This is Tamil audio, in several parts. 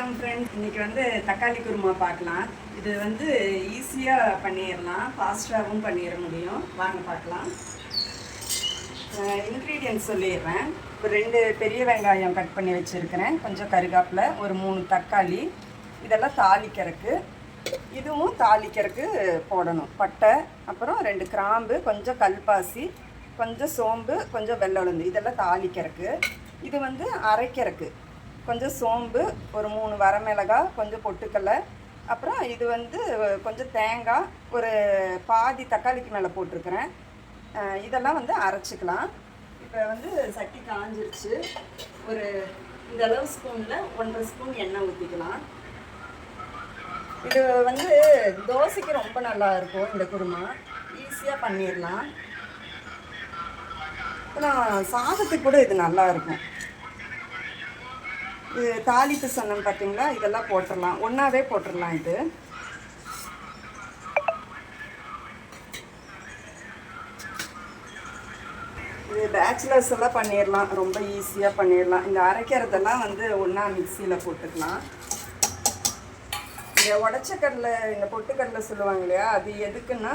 வணக்கம் ஃப்ரெண்ட் இன்னைக்கு வந்து தக்காளி குருமா பார்க்கலாம். இது வந்து ஈஸியாக பண்ணிடலாம். ஃபாஸ்ட்டாகவும் பண்ணிட முடியும். வாங்க பார்க்கலாம். இன்க்ரீடியன்ட்ஸ் சொல்லிடுறேன். ஒரு ரெண்டு பெரிய வெங்காயம் கட் பண்ணி வச்சுருக்கிறேன். கொஞ்சம் கருகாப்பில் ஒரு மூணு தக்காளி. இதெல்லாம் தாளிக்கிறதுக்கு. இதுவும் தாளிக்கிறதுக்கு போடணும். பட்டை அப்புறம் ரெண்டு கிராம்பு கொஞ்சம் கல்பாசி கொஞ்சம் சோம்பு கொஞ்சம் வெள்ளை உளுந்து. இதெல்லாம் தாளிக்கிறதுக்கு. இது வந்து அரைக்கிறதுக்கு. கொஞ்சம் சோம்பு ஒரு மூணு வரமிளகாய் கொஞ்சம் பொட்டுக்கடலை. அப்புறம் இது வந்து கொஞ்சம் தேங்காய் ஒரு பாதி தக்காளிக்கு மேலே போட்டிருக்கிறேன். இதெல்லாம் வந்து அரைச்சிக்கலாம். இப்போ வந்து சட்டி காஞ்சிருச்சு. ஒரு இந்த அளவு ஸ்பூனில் ஒன்றரை ஸ்பூன் எண்ணெய் ஊற்றிக்கலாம் இது வந்து தோசைக்கு ரொம்ப நல்லா இருக்கும் இந்த குருமா. ஈஸியாக பண்ணிடலாம். அப்புறம் சாதத்துக்கு கூட இது நல்லா இருக்கும். இது தாளிப்பு சொன்னோம் பார்த்தீங்களா? இதெல்லாம் போட்டுடலாம் ஒன்றாவே போட்டுடலாம் இது. இது பேச்சுலர்ஸ் எல்லாம் பண்ணிடலாம் ரொம்ப ஈஸியாக பண்ணிடலாம் இந்த அரைக்கிறதெல்லாம் வந்து ஒன்றா மிக்சியில் போட்டுக்கலாம். இந்த உடச்சக்கடலை இந்த பொட்டுக்கடலை சொல்லுவாங்க இல்லையா? அது எதுக்குன்னா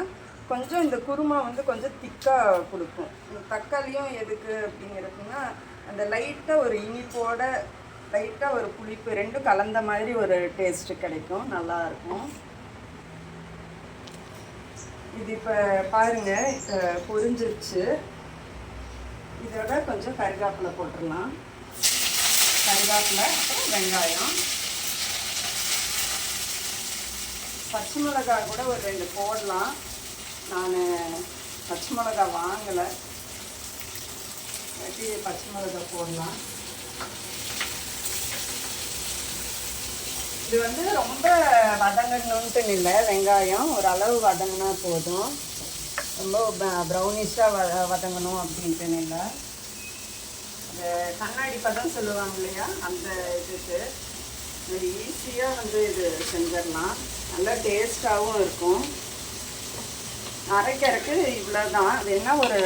கொஞ்சம் இந்த குருமா வந்து கொஞ்சம் திக்காக கொடுக்கும். இந்த தக்காளியும் எதுக்கு அப்படிங்கிறதுனா அந்த லைட்டாக ஒரு இனிப்போட லைட்டாக ஒரு புளிப்பு ரெண்டும் கலந்த மாதிரி ஒரு டேஸ்ட்டு கிடைக்கும். நல்லா இருக்கும். இது இப்போ பாருங்க பொரிஞ்சிருச்சு. இதோட கொஞ்சம் கருகாப்பில் போட்டுடலாம். கருகாப்பில் அப்புறம் வெங்காயம். பச்சை மிளகாய் கூட ஒரு ரெண்டு போடலாம். நான் பச்சை மிளகாய் வாங்கலை. வெட்டி பச்சை மிளகாய் போடலாம். இது வந்து ரொம்ப வதங்கணுன்ட்டு இல்லை வெங்காயம் ஒரு அளவு வதங்கினா போதும். ரொம்ப ப்ரௌனிஷாக வ வதங்கணும் அப்படின்ட்டு இல்லை. இந்த கண்ணாடி பதம் சொல்லுவாங்க இல்லையா அந்த இதுக்கு. இது ஈஸியாக வந்து இது செஞ்சிடலாம். நல்லா டேஸ்ட்டாகவும் இருக்கும். அரைக்கிறதுக்கு இவ்வளோ தான் வேணால் ஒரு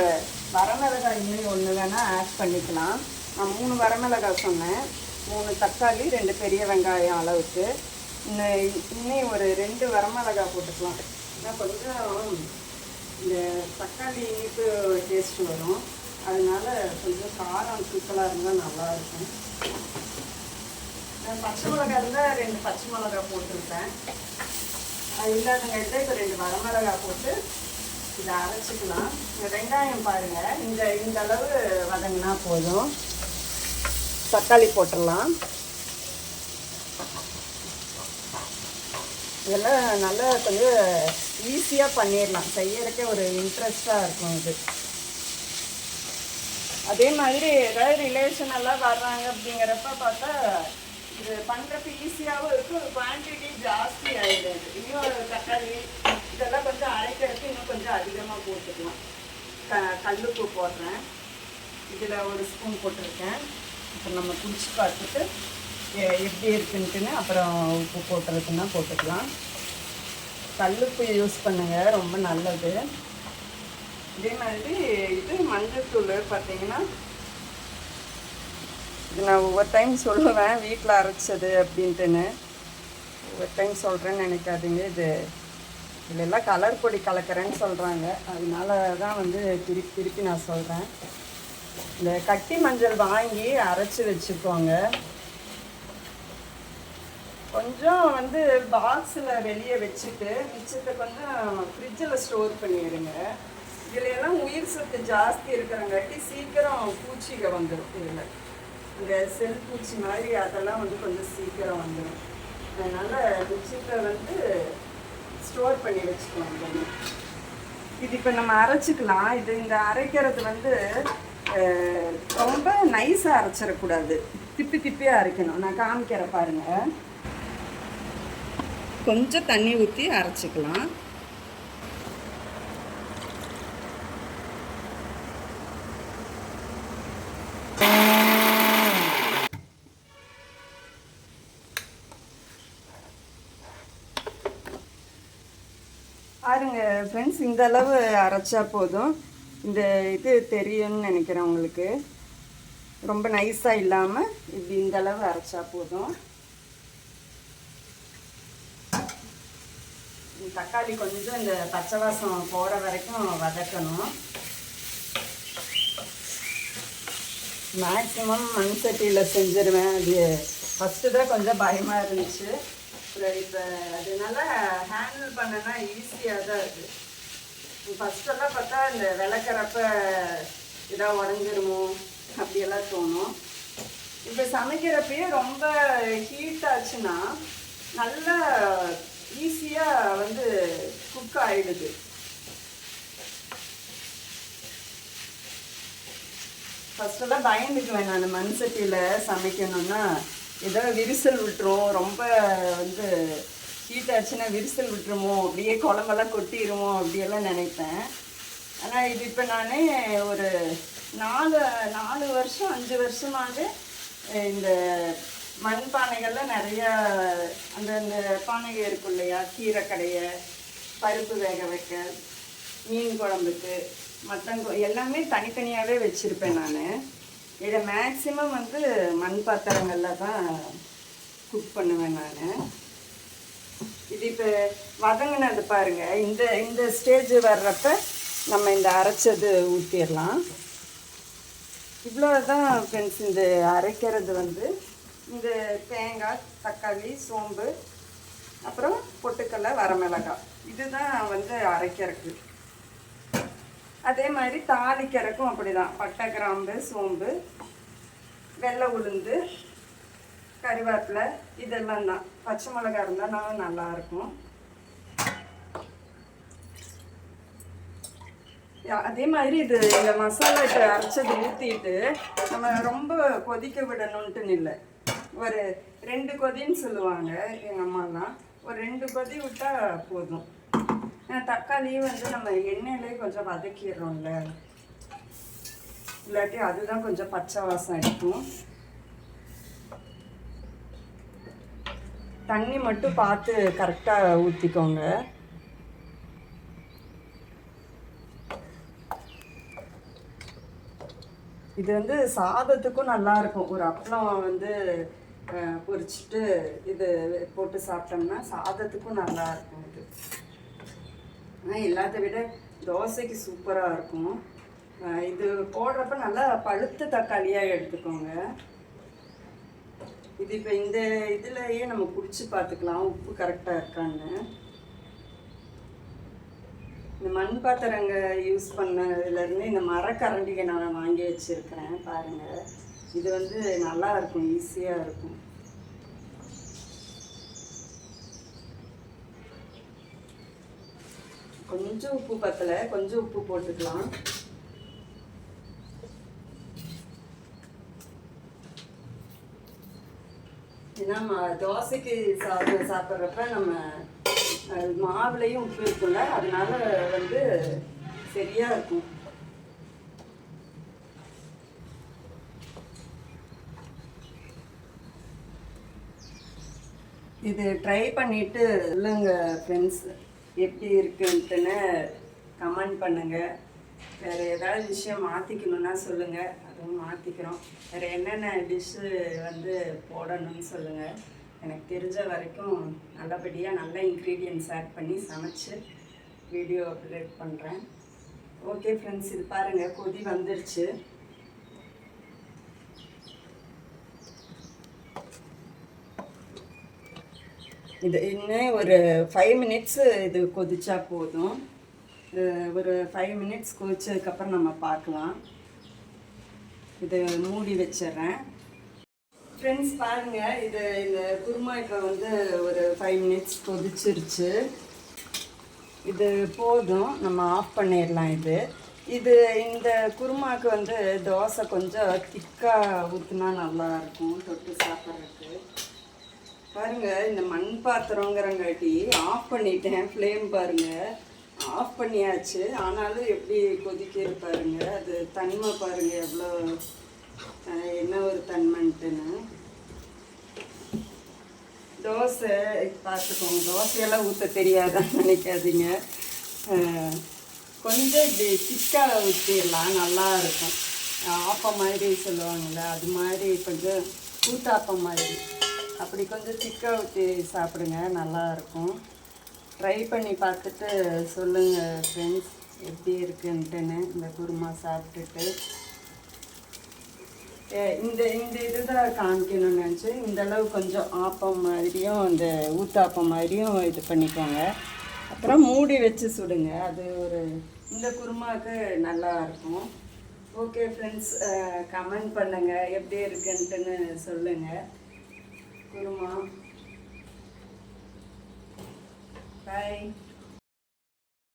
வரமிளகாய் இன்னும் ஒன்று வேணால் ஆட் பண்ணிக்கலாம். நான் மூணு வரமிளகாய் சொன்னேன். மூணு தக்காளி ரெண்டு பெரிய வெங்காயம் அளவுக்கு. இன்னும் இன்னும் ஒரு ரெண்டு வரமிளகாய் போட்டுக்கலாம். ஏன்னா கொஞ்சம் இந்த தக்காளி இனிப்பு டேஸ்ட் வரும். அதனால கொஞ்சம் காரம் தூக்கலாக இருந்தால் நல்லாயிருக்கும் நான் பச்சை மிளகாய் இருந்தால் ரெண்டு பச்சை மிளகாய் போட்டிருப்பேன். அது இல்லாதவங்கள்ட்ட இப்போ ரெண்டு வரமிளகாய் போட்டு இதை அரைச்சிக்கலாம். இந்த வெங்காயம் பாருங்கள் இந்த இந்த அளவு வதங்கினா போதும். தக்காளி போட்டுடலாம். இதெல்லாம் நல்லா கொஞ்சம் ஈஸியாக பண்ணிடலாம். செய்யறதுக்கே ஒரு இன்ட்ரெஸ்டாக இருக்கும் இது. அதே மாதிரி ஏதாவது ரிலேஷன் எல்லாம் வர்றாங்க அப்படிங்கிறப்ப பார்த்தா இது பண்ணுறப்ப ஈஸியாகவும் இருக்கும். குவான்டிட்டி ஜாஸ்தி ஆகிடுது இன்னும் தக்காளி இதெல்லாம் கொஞ்சம் அரைக்கிறதுக்கு இன்னும் கொஞ்சம் அதிகமாக போட்டுக்கலாம். க கல்லுப்பு போடுறேன். இதில் ஒரு ஸ்பூன் போட்டிருக்கேன். இப்போ நம்ம குடிச்சு பார்த்துட்டு எ- எப்படி இருக்குன்ட்டுன்னு அப்புறம் உப்பு போட்டுறதுன்னா போட்டுக்கலாம். கல்லுப்பு யூஸ் பண்ணுங்கள் ரொம்ப நல்லது. இதே மாதிரி இது மஞ்சத்தூள் பார்த்தீங்கன்னா இது நான் ஒவ்வொரு டைம் சொல்லுவேன் வீட்டில் அரைச்சது அப்படின்ட்டுன்னு. ஒவ்வொரு டைம் சொல்கிறேன்னு நினைக்காதீங்க இது இதுல எல்லாம் கலர் பொடி கலக்கிறேன்னு சொல்கிறாங்க அதனால தான் வந்து திருப்பி திருப்பி நான் சொல்கிறேன் இந்த கட்டி மஞ்சள் வாங்கி அரைச்சி வச்சுக்கோங்க. கொஞ்சம் வந்து பாக்ஸில் வெளியே வச்சுட்டு மிச்சத்தை கொஞ்சம் ஃப்ரிட்ஜில் ஸ்டோர் பண்ணிடுங்க. இதில் எல்லாம் உயிர் சத்து ஜாஸ்தி இருக்கிறங்காட்டி சீக்கிரம் பூச்சிக வந்துடும் இதில். இந்த செல் பூச்சி மாதிரி அதெல்லாம் வந்து கொஞ்சம் சீக்கிரம் வந்துடும் அதனால் மிச்சத்தை வந்து ஸ்டோர் பண்ணி வச்சுக்கோங்க. இது இப்போ நம்ம அரைச்சிக்கலாம். இது இந்த அரைக்கிறது வந்து ரொம்ப நைஸாக அரைச்சிடக்கூடாது. திப்பி திப்பியாக அரைக்கணும். நான் காமிக்கிறேன் பாருங்கள் கொஞ்சம் தண்ணி ஊற்றி அரைச்சிக்கலாம். பாருங்க ஃப்ரெண்ட்ஸ் இந்த அளவு அரைச்சா போதும். இந்த இது தெரியும்னு நினைக்கிறேன் உங்களுக்கு ரொம்ப நைஸாக இல்லாமல் இப்படி இந்த அளவு அரைச்சா போதும். தக்காளி கொஞ்சம் இந்த பச்சை வாசம் போகிற வரைக்கும் வதக்கணும். மேக்ஸிமம் மண் சட்டியில் செஞ்சிருவேன். அது ஃபஸ்ட்டு தான் கொஞ்சம் பயமாக இருந்துச்சு. இப்போ அதனால் ஹேண்டில் பண்ணனா ஈஸியாக தான் இருக்குது ஃபஸ்ட்டெல்லாம் பார்த்தா இந்த விளக்குறப்ப இதாக உடஞ்சிருமோ? அப்படியெல்லாம் தோணும். இப்போ சமைக்கிறப்பயே ரொம்ப ஹீட் ஆச்சுன்னா நல்லா ஈஸியாக வந்து குக் ஆயிடுது. ஃபஸ்ட்டெல்லாம் பயந்துக்குவேன் நான் மண் சட்டியில் சமைக்கணும்னா. ஏதோ விரிசல் விட்டுரும். ரொம்ப வந்து ஹீட் ஆச்சுன்னா விரிசல் விட்டுருமோ? அப்படியே குழம்பெல்லாம் கொட்டிடுமோ அப்படியெல்லாம் நினைப்பேன். ஆனால் இது இப்போ நான் ஒரு நாலு நாலு வருஷம் அஞ்சு வருஷமாவது இந்த மண் நிறையா அந்தந்த அந்த அந்த பானைகள் இருக்கும் இல்லையா? கீரை கடையை பருப்பு வேக வைக்க மீன் குழம்புக்கு மட்டன் எல்லாமே தனித்தனியாகவே வச்சுருப்பேன் நான். இதை மேக்ஸிமம் வந்து மண் பாத்திரங்களில் தான் குக் பண்ணுவேன் நான். இது இப்போ வதங்கினது பாருங்க. இந்த இந்த ஸ்டேஜ் வர்றப்ப நம்ம இந்த அரைச்சது ஊற்றிடலாம் இவ்வளோதான் ஃப்ரெண்ட்ஸ் இந்த அரைக்கிறது வந்து. இந்த தேங்காய் தக்காளி சோம்பு அப்புறம் பொட்டுக்கடலை வரமிளகாய். இதுதான் வந்து அரைக்கிறதுக்கு. அதே மாதிரி தாளிக்கிறதுக்கும் அப்படிதான். பட்டை கிராம்பு சோம்பு வெள்ளை உளுந்து கறிவேப்பிலை இதெல்லாம் தான். பச்சை மிளகா இருந்தால் நல்லாயிருக்கும். நல்லா இருக்கும் யா- அதே மாதிரி இது இந்த மசாலா இப்போ அரைச்சது ஊற்றிட்டு நம்ம ரொம்ப கொதிக்க விடணுன்ட்டுன்னு இல்லை. ஒரு ரெண்டு கொதின்னு சொல்லுவாங்க எங்கள் அம்மாலாம். ஒரு ரெண்டு கொதி விட்டால் போதும். ஏன்னா தக்காளியும் வந்து நம்ம எண்ணெயிலே கொஞ்சம் வதக்கிடுறோம்ல. இல்லாட்டி அதுதான் கொஞ்சம் பச்சை வாசம் இருக்கும் தண்ணி மட்டும் பார்த்து கரெக்டாக ஊற்றிக்கோங்க இது வந்து சாதத்துக்கும் நல்லா இருக்கும். ஒரு அப்பளம் வந்து அஹ், பொரிச்சிட்டு இது போட்டு சாப்பிட்டோம்னா சாதத்துக்கும் நல்லா இருக்கும் இது. ஆனால் எல்லாத்த விட தோசைக்கு சூப்பராக இருக்கும். இது போடுறப்ப நல்லா பழுத்த தக்காளியாக எடுத்துக்கோங்க. இது இப்போ இந்த இதுலயே நம்ம குடிச்சு பார்த்துக்கலாம். உப்பு கரெக்டாக இருக்கான்னு. இந்த மண் பாத்திரங்க யூஸ் பண்ணதுலேருந்து இந்த மரக்கரண்டிகை நான் வாங்கி வச்சுருக்கிறேன் பாருங்கள் இது வந்து நல்லா இருக்கும் ஈஸியாக இருக்கும். கொஞ்சம் உப்பு பத்தலை கொஞ்சம் உப்பு போட்டுக்கலாம். பார்த்தீங்கன்னா தோசைக்கு சாப்பிட சாப்பிட்றப்ப நம்ம மாவுலையும் உப்பு இருக்கும்ல அதனால வந்து சரியா இருக்கும். இது ட்ரை பண்ணிட்டு இல்லைங்க ஃப்ரெண்ட்ஸ் எப்படி இருக்குன்ட்டுன்னு கமெண்ட் பண்ணுங்க. வேறு ஏதாவது விஷயம் மாற்றிக்கணுன்னா சொல்லுங்கள் அதுவும் மாற்றிக்கிறோம் வேறு என்னென்ன டிஷ்ஷு வந்து போடணும்னு சொல்லுங்கள் எனக்கு தெரிஞ்ச வரைக்கும் நல்லபடியாக நல்ல இன்க்ரீடியன்ஸ் ஆட் பண்ணி சமைச்சு வீடியோ அப்லோட் பண்ணுறேன் ஓகே ஃப்ரெண்ட்ஸ் இது பாருங்கள் கொதி வந்துருச்சு. இது இன்னும் ஒரு ஃபைவ் மினிட்ஸு இது கொதிச்சா போதும். ஒரு ஃபைவ் மினிட்ஸ் கொதிச்சதுக்கப்புறம் நம்ம பார்க்கலாம். இதை மூடி வச்சிடுறேன். ஃப்ரெண்ட்ஸ் பாருங்க இது இந்த குருமா இப்போ வந்து ஒரு ஃபைவ் மினிட்ஸ் கொதிச்சிருச்சு. இது போதும் நம்ம ஆஃப் பண்ணிடலாம் இது. இது இந்த குருமாவுக்கு வந்து தோசை கொஞ்சம் திக்காக ஊற்றினா நல்லா இருக்கும் தொட்டு சாப்பிட்றதுக்கு. பாருங்கள் இந்த மண் பாத்திரங்கிறங்காட்டி ஆஃப் பண்ணிட்டேன் ஃப்ளேம் பாருங்கள் ஆஃப் பண்ணியாச்சு. ஆனாலும் எப்படி கொதிக்கிற பாருங்க அது தன்மை பாருங்க எவ்வளோ என்ன ஒரு தன்மைன்ட்டுன்னு. தோசை பார்த்துக்கோங்க தோசையெல்லாம் ஊற்ற தெரியாதான் நினைக்காதீங்க. கொஞ்சம் இப்படி திக்காக ஊற்றிடலாம் நல்லா இருக்கும். ஆப்பம் மாதிரி சொல்லுவாங்கள்ல அது மாதிரி கொஞ்சம் ஊத்தாப்பம் மாதிரி. அப்படி கொஞ்சம் திக்காக ஊற்றி சாப்பிடுங்க நல்லா இருக்கும். ட்ரை பண்ணி பார்த்துட்டு சொல்லுங்கள் ஃப்ரெண்ட்ஸ் எப்படி இருக்குன்ட்டுன்னு இந்த குருமா சாப்பிட்டுட்டு. இந்த இந்த இந்த இதுதான் காமிக்கணும்னு நினச்சி இந்த அளவு கொஞ்சம் ஆப்பம் மாதிரியும் இந்த ஊத்தாப்பம் மாதிரியும் இது பண்ணிக்கோங்க. அப்புறம் மூடி வச்சு சுடுங்க. அது ஒரு இந்த குருமாவுக்கு நல்லா இருக்கும். ஓகே ஃப்ரெண்ட்ஸ் கமெண்ட் பண்ணுங்கள் எப்படி இருக்குன்ட்டுன்னு சொல்லுங்கள் குருமா. Bye.